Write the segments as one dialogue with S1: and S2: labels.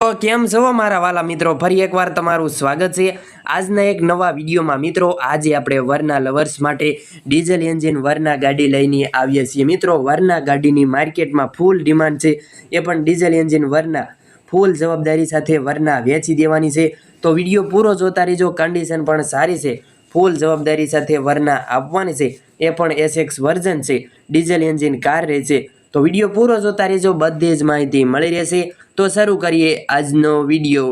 S1: તો કેમ છો મારા વાલા મિત્રો? ફરી એકવાર તમારું સ્વાગત છે. આજના એક નવા વિડીયોમાં મિત્રો, આજે આપણે વરના લવર્સ માટે ડીઝલ એન્જિન વરના ગાડી લઈને આવીએ છીએ. મિત્રો, વરના ગાડીની માર્કેટમાં ફૂલ ડિમાન્ડ છે. એ પણ ડીઝલ એન્જિન વરના ફૂલ જવાબદારી સાથે વરના વેચી દેવાની છે. તો વીડિયો પૂરો જોતા રહેજો. કન્ડિશન પણ સારી છે. ફૂલ જવાબદારી સાથે વરના આપવાની છે. એ પણ એસએક્સ વર્ઝન છે. ડીઝલ એન્જિન કાર રહેશે તો વીડિયો પૂરો જોતા રહેજો, બધી જ માહિતી મળી રહેશે. તો શરૂ કરીએ આજનો વીડિયો.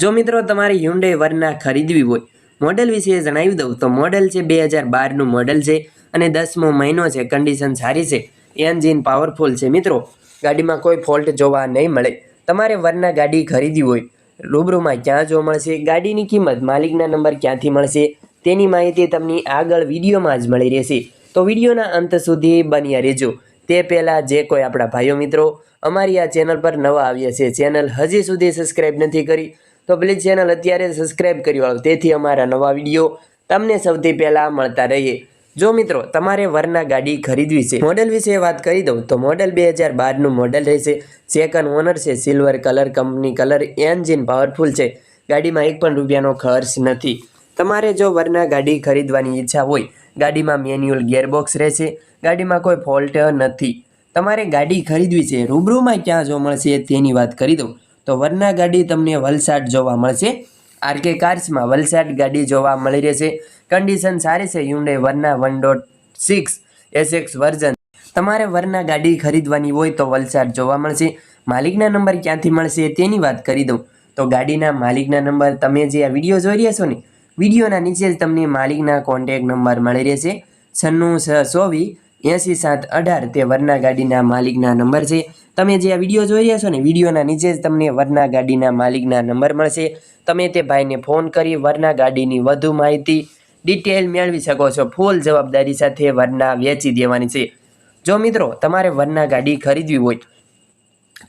S1: જો મિત્રો તમારે હ્યુન્ડે વરના ખરીદવી હોય મોડેલ વિશે જણાવી દઉં, તો મોડેલ છે બે હજાર બારનું મોડેલ છે અને દસમો મહિનો છે કન્ડિશન સારી છે એન્જિન પાવરફુલ છે. મિત્રો, ગાડીમાં કોઈ ફોલ્ટ જોવા નહીં મળે. તમારે વરના ગાડી ખરીદવી હોય રૂબરૂમાં ક્યાં જોવા મળશે, ગાડીની કિંમત માલિકના નંબર ક્યાંથી મળશે, તેની માહિતી તમને આગળ વિડીયોમાં જ મળી રહેશે. તો વિડીયોના અંત સુધી બન્યા રહેજો. તે પહેલાં જે કોઈ આપણા ભાઈઓ મિત્રો અમારી આ ચેનલ પર નવા આવ્યા છે, ચેનલ હજી સુધી સબસ્ક્રાઈબ નથી કરી, તો પ્લીઝ ચેનલ અત્યારે સબસ્ક્રાઈબ કરી વાળો. તેથી અમારા નવા વીડિયો તમને સૌથી પહેલાં મળતા રહીએ. જો મિત્રો, તમારે વરના ગાડી ખરીદવી છે મોડેલ વિશે વાત કરી દઉં, તો મોડેલ બે હજાર બારનું મોડેલ રહેશે. સેકન્ડ ઓનર છે silver colour company colour engine powerful છે. ગાડીમાં એક પણ રૂપિયાનો ખર્ચ નથી. તમારે જો વરના ગાડી ખરીદવાની ઈચ્છા હોય, ગાડીમાં મેન્યુઅલ ગિયરબોક્સ રહેશે. ગાડીમાં કોઈ ફોલ્ટ નથી. તમારે ગાડી ખરીદવી છે, રૂબરૂમાં ક્યાં જોવા મળશે તેની વાત કરી દઉં. તો વરના ગાડી તમને વલસાડ જોવા મળશે. આરકે કાર્સમાં વલસાડ ગાડી જોવા મળી રહેશે કન્ડિશન સારી છે. Hyundai Verna one dot six SX version તમારે વરના ગાડી ખરીદવાની હોય તો વલસાડ જોવા મળશે. માલિકના નંબર ક્યાંથી મળશે તેની વાત કરી દઉં. તો ગાડીના માલિકના નંબર તમે જે આ વીડિયો જોઈ રહ્યા છો ને, વિડીયોના નીચે જ તમને માલિકના કોન્ટેક નંબર મળી રહેશે. છન્નું છ ચોવીસ એંસી સાત અઢાર તે વરના ગાડીના માલિકના નંબર છે. તમે જે આ વીડિયો જોઈ રહ્યા છો ને, વિડીયોના નીચે જ તમને વરના ગાડીના માલિકના નંબર મળશે. તમે તે ભાઈને ફોન કરી વરના ગાડીની વધુ માહિતી, ડિટેલ મેળવી શકો છો. ફૂલ જવાબદારી સાથે વરના વેચી દેવાની છે. જો મિત્રો, તમારે વરના ગાડી ખરીદવી હોય,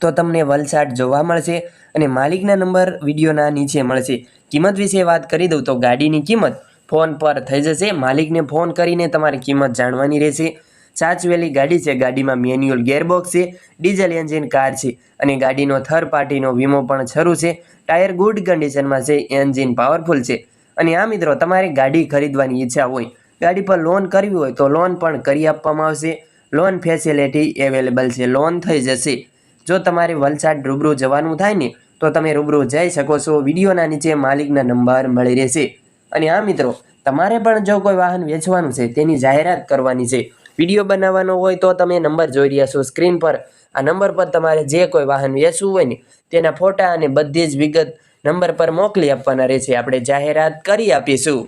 S1: તો તમને વલસાડ જોવા મળશે અને માલિકના નંબર વિડીયોના નીચે મળશે. કિંમત વિશે વાત કરી દઉં તો ગાડીની કિંમત ફોન પર થઈ જશે. માલિકને ફોન કરીને તમારે કિંમત જાણવાની રહેશે. સાચવેલી ગાડી છે. ગાડીમાં મેન્યુઅલ ગેરબોક્સ છે, ડીઝલ એન્જિન કાર છે અને ગાડીનો થર્ડ પાર્ટીનો વીમો પણ શરૂ છે. ટાયર ગુડ કન્ડિશનમાં છે, એન્જિન પાવરફુલ છે. અને આ મિત્રો, તમારે ગાડી ખરીદવાની ઈચ્છા હોય, ગાડી પર લોન કરવી હોય તો લોન પણ કરી આપવામાં આવશે. લોન ફેસિલિટી અવેલેબલ છે, લોન થઈ જશે. જો તમારે વલસાડ રૂબરૂ જવાનું થાય ને, તો તમે રૂબરૂ જઈ શકો છો. વિડીયોના નીચે માલિકના નંબર મળી રહેશે. અને આ મિત્રો, તમારે પણ જો કોઈ વાહન વેચવાનું છે, તેની જાહેરાત કરવાની છે વીડિયો બનાવવાનો હોય તો તમે નંબર જોઈ રહ્યા છો સ્ક્રીન પર. આ નંબર પર તમારે જે કોઈ વાહન વેચવું હોય ને, તેના ફોટા અને બધી જ વિગત નંબર પર મોકલી આપવાના રહેશે. આપણે જાહેરાત કરી આપીશું.